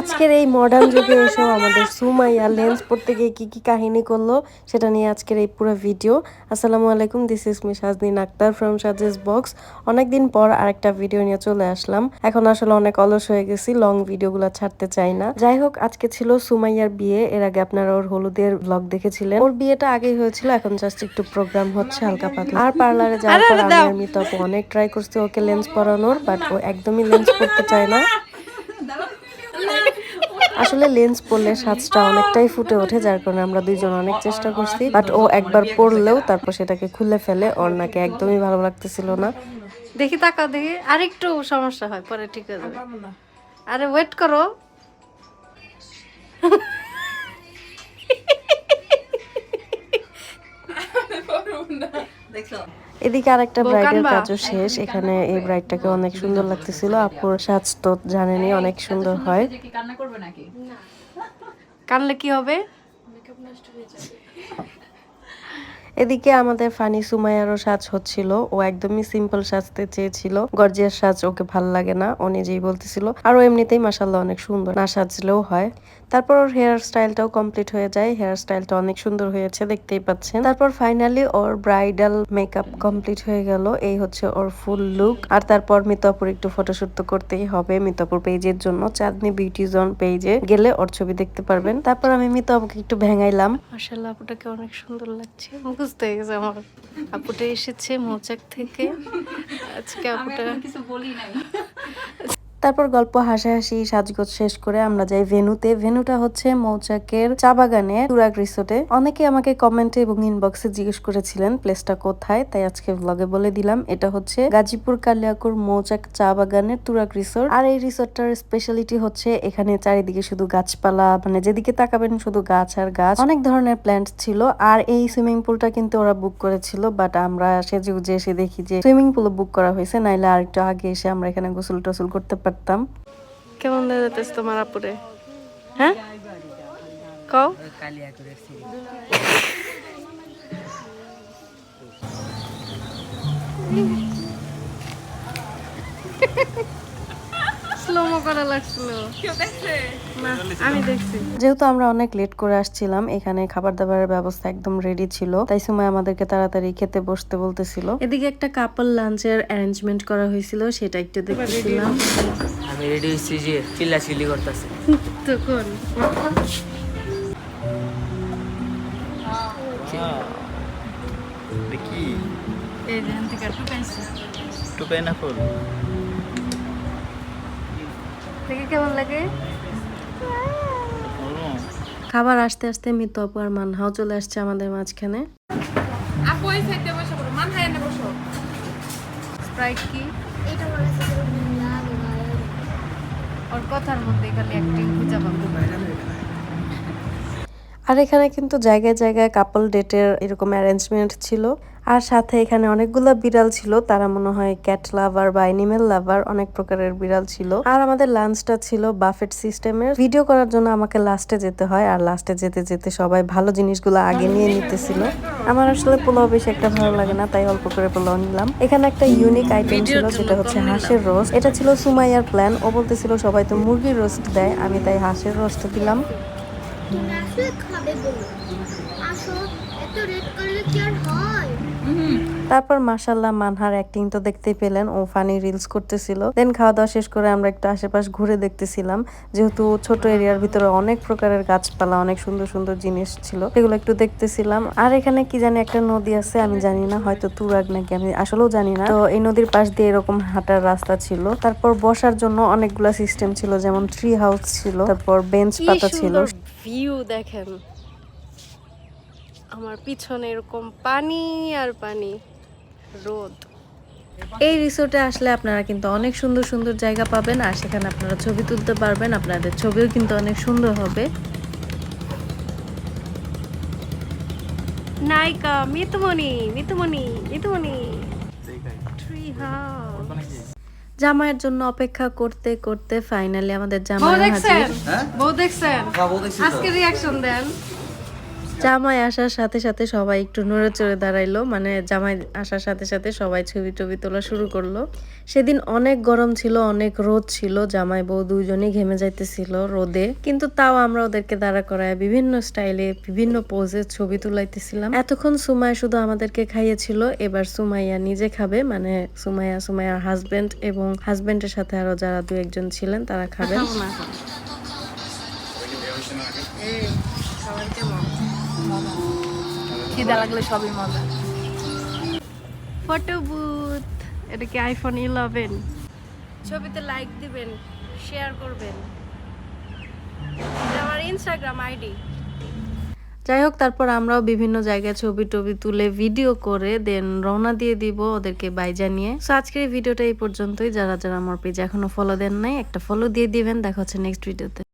আজকের এই মডার্ন যুগে এসেও আমাদের সুমাইয়া লেন্স পড়তে গিয়ে কি কি কাহিনী করল সেটা নিয়ে আজকের এই পুরো ভিডিও আসসালামু আলাইকুম this is me Sajdin Akter from such as box অনেকদিন পর আরেকটা ভিডিও নিয়ে চলে আসলাম। এখন আসলে অনেক অলস হয়ে গেছি লং ভিডিওগুলো ছাড়তে চাই না। যাই হোক আজকে ছিল সুমাইয়ার বিয়ে এর আগে আপনারা ওর হলুদের ব্লগ দেখেছিলেন। ওর বিয়েটা আগেই হয়েছিল এখন জাস্ট একটু প্রোগ্রাম হচ্ছে হালকা পাতলা। আর পার্লারে যাওয়ার পর আমি অনেক ট্রাই করছি ওকে লেন্স পরানোর বাট ও একদমই লেন্স পরতে চায় না। আসলে লেন্স পরলে সাজটা অনেকটাই ফুটে ওঠে যার কারণে আমরা দুইজন অনেক চেষ্টা করছি। বাট ও একবার পরলেও তারপর সেটাকে খুলে ফেলে ওর নাকি একদমই ভালো লাগতেছিল না। দেখি তাকাও দেখি আরেকটু সমস্যা হয় পরে ঠিক হয়ে যাবে। আরে ওয়েট করো। এদিকে আর একটা ব্রাইডের কাজও শেষ। এখানে এই ব্রাইডটাকে অনেক সুন্দর লাগতেছিল। আপুর সাজ তো জানেনি অনেক সুন্দর হয়। কানলে কি হবে? এদিকে আমাদের ফানি সুমাইয়ারও সাজ হচ্ছিল। ও একদমই সিম্পল সাজতে চেয়েছিল। গর্জিয়াস সাজ ওকে ভালো লাগে না, ও নিজেই বলতেছিল। আর ও এমনিতেই মাসাল্লাহ অনেক সুন্দর। না সাজলেও হয়। তারপর ওর হেয়ার স্টাইলটাও কমপ্লিট হয়ে যায়। হেয়ার স্টাইলটা অনেক সুন্দর হয়েছে, দেখতেই পাচ্ছেন। তারপর ফাইনালি ওর ব্রাইডাল মেকআপ কমপ্লিট হয়ে গেল। এই হচ্ছে ওর ফুল লুক আর তারপর মিতাপুর একটু ফটোশুট তো করতেই হবে মিতাপুর পেজের জন্য। চাঁদনি বিউটি জোন পেজে গেলে ওর ছবি দেখতে পারবেন। তারপর আমি মিতাপুকে একটু ভেঙাইলাম। মাশাল্লাহ আপুটাকে অনেক সুন্দর লাগছে। হয়ে গেছে আমার। আপুটা এসেছে মৌচাক থেকে। আজকে আপুটা কিছু বলি নাই। তারপর গল্প হাসাহাসি, সাজগোজ শেষ করে আমরা যাই ভেনুতে ভেনুটা হচ্ছে মৌচাকের চা বাগানে, তুরাগ রিসোর্টে। অনেকে আমাকে কমেন্টে এবং ইনবক্সে জিজ্ঞেস করেছিলেন, প্লেসটা কোথায়? তাই আজকে ব্লগে বলে দিলাম। এটা হচ্ছে গাজীপুর কালিয়াকুর মৌচাক চা বাগানের তুরাগ রিসোর্ট। আর এই রিসোর্টটার স্পেশালিটি হচ্ছে এখানে চারিদিকে শুধু গাছপালা মানে যেদিকে তাকাবেন শুধু গাছ আর গাছ। অনেক ধরনের প্ল্যান্ট ছিল। আর এই সুইমিং পুলটা কিন্তু ওরা বুক করেছিল বাট আমরা সেজে উজে এসে দেখি যে সুইমিং পুল বুক করা হয়েছে, নাইলে আর একটু আগে এসে আমরা এখানে গোসল টোসল করতে পারতাম। কেমন দেখা যাচ্ছে তোমার আপুরে হ্যাঁ কও স্লোমো করা লাগছিল। আমি দেখছি। যেহেতু আমরা অনেক লেট করে আসছিলাম এখানে খাবার দাবারের ব্যবস্থা একদম রেডি ছিল। তাই সময় আমাদেরকে তাড়াতাড়ি খেতে বসতে বলতেছিল। এদিকে একটা কাপল লাঞ্চের অ্যারেঞ্জমেন্ট করা হয়েছিল সেটা একটু দেখতেছিলাম। আমি রেডি হয়েছি যে চিল্লা চিল্লি করতেছে তখন দেখি এই যে থেকে একটু পাইছি একটু পাইনাপল দেখে কেমন লাগে? খাবার আসতে আসতে মিতু আপু আর মানহাও চলে আসছে আমাদের মাঝখানে। আপু এই সাইডে বসে পড়ো এনে বসো। স্প্রাইট কি? ওর কথার মধ্যে খালি অ্যাক্টিং খুঁজে পাবো। আর এখানে কিন্তু জায়গায় জায়গায় কাপল ডেটের এরকম অ্যারেঞ্জমেন্ট ছিল। আর সাথে এখানে অনেকগুলো বিড়াল ছিল। তারা মনে হয় ক্যাট লাভার বা অ্যানিমেল লাভার অনেক প্রকারের বিড়াল ছিল। আর আমাদের লাঞ্চটা ছিল বাফেট সিস্টেমের ভিডিও করার জন্য আমাকে লাস্টে যেতে হয়। আর লাস্টে যেতে যেতে সবাই ভালো জিনিসগুলো আগে নিয়ে নিতেছিল। আমার আসলে পোলাও বেশি একটা ভালো লাগে না, তাই অল্প করে পোলাও নিলাম। এখানে একটা ইউনিক আইটেম ছিল, যেটা হচ্ছে হাঁসের রোস্ট এটা ছিল সুমাইয়ার প্ল্যান ও বলতেছিল, সবাই তো মুরগির রোস্ট দেয়। আমি তাই হাঁসের রোস্ট দিলাম। তুমি আসলে খাবে বলো। আসো এত রেড করলে কি আর হয়? তারপর মাসাল্লাহ মানহার অ্যাক্টিং তো দেখতেই পেলেন ও ফানি রিলস করতেছিল। দেন খাওয়া দাওয়া শেষ করে আমরা একটু আশেপাশ ঘুরে দেখতেছিলাম। যেহেতু ছোট এরিয়ার ভিতরে অনেক প্রকারের গাছপালা অনেক সুন্দর সুন্দর জিনিস ছিল এগুলো একটু দেখতেছিলাম। আর এখানে কি জানি একটা নদী আছে আমি জানি না হয়তো তুরাগ নাকি আমি আসলেও জানি না। তো এই নদীর পাশ দিয়ে এরকম হাঁটার রাস্তা ছিল। তারপর বসার জন্য অনেকগুলা সিস্টেম ছিল যেমন ট্রি হাউস ছিল তারপর বেঞ্চ পাতা ছিল। ভিউ দেখেন। আমার পিছনে এরকম পানি আর পানি। রোদ। এই রিসোর্টে আসলে আপনারা কিন্তু অনেক সুন্দর সুন্দর জায়গা পাবেন আর সেখানে আপনারা ছবি তুলতে পারবেন। আপনাদের ছবিও কিন্তু অনেক সুন্দর হবে। নায়িকা মিতুমণি মিতুমণি মিতুমণি। ট্রি হাউস জামাইয়ের জন্য অপেক্ষা করতে করতে ফাইনালি আমাদের বউ জামাই দেখছেন? হাজির। বউ দেখছেন? আজকে রিয়াকশন দেন। জামাই আসার সাথে সাথে সবাই একটু নড়ে চড়ে দাঁড়াইলো মানে জামাই আসার সাথে সাথে সবাই ছবি টবি তোলা শুরু করল। সেদিন অনেক গরম ছিল, অনেক রোদ ছিল, জামাই বউ দুইজনই ঘেমে যাইতেছিল রোদে। কিন্তু তাও আমরা ওদেরকে দাঁড়া করায় বিভিন্ন স্টাইলে, বিভিন্ন পোজে ছবি তুলাইতেছিলাম। এতক্ষণ সুমাইয়া শুধু আমাদেরকে খাইয়েছিল, এবার সুমাইয়া নিজে খাবে মানে সুমাইয়া, সুমাইয়ার হাজবেন্ড এবং হাজবেন্ডের সাথে আরও যারা দু একজন ছিলেন, তারা খাবেন। খিদা লাগলে সবই মজা। ফটো বুথ এটা কি আইফোন ইলেভেন ছবিতে লাইক দিবেন শেয়ার করবেন। আমার ইনস্টাগ্রাম আইডি যাই হোক তারপর আমরাও বিভিন্ন জায়গায় ছবি টবি তুলে ভিডিও করে দেন রওনা দিয়ে দিব ওদেরকে বাই জানিয়ে। সো আজকের ভিডিওটা এই পর্যন্তই। যারা যারা আমার পেজ এখনও ফলো দেন নাই একটা ফলো দিয়ে দিবেন। দেখা হচ্ছে নেক্সট ভিডিওতে